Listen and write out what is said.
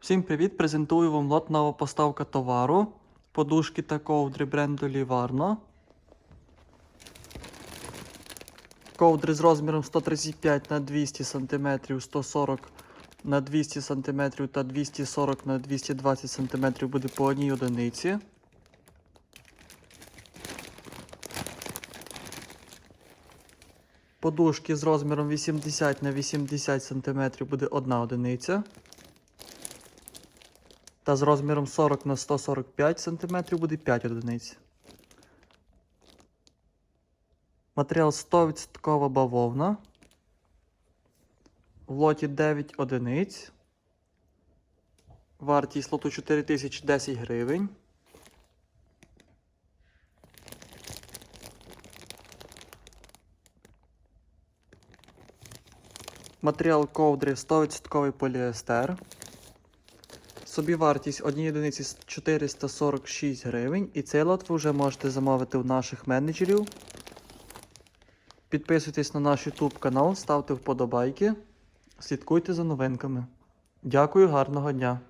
Всім привіт! Презентую вам лот нова поставка товару. Подушки та ковдри бренду Livarno. Ковдри з розміром 135 на 200 см, 140 на 200 см та 240 на 220 см буде по одній одиниці. Подушки з розміром 80 на 80 см буде одна одиниця. Та з розміром 40 на 145 см буде 5 одиниць. Матеріал 100% бавовна. В лоті 9 одиниць. Вартість лоту 4010 гривень. Матеріал ковдри 100% поліестер. Собівартість однієї одиниці 446 гривень. І цей лот ви вже можете замовити у наших менеджерів. Підписуйтесь на наш YouTube канал, ставте вподобайки, слідкуйте за новинками. Дякую, гарного дня!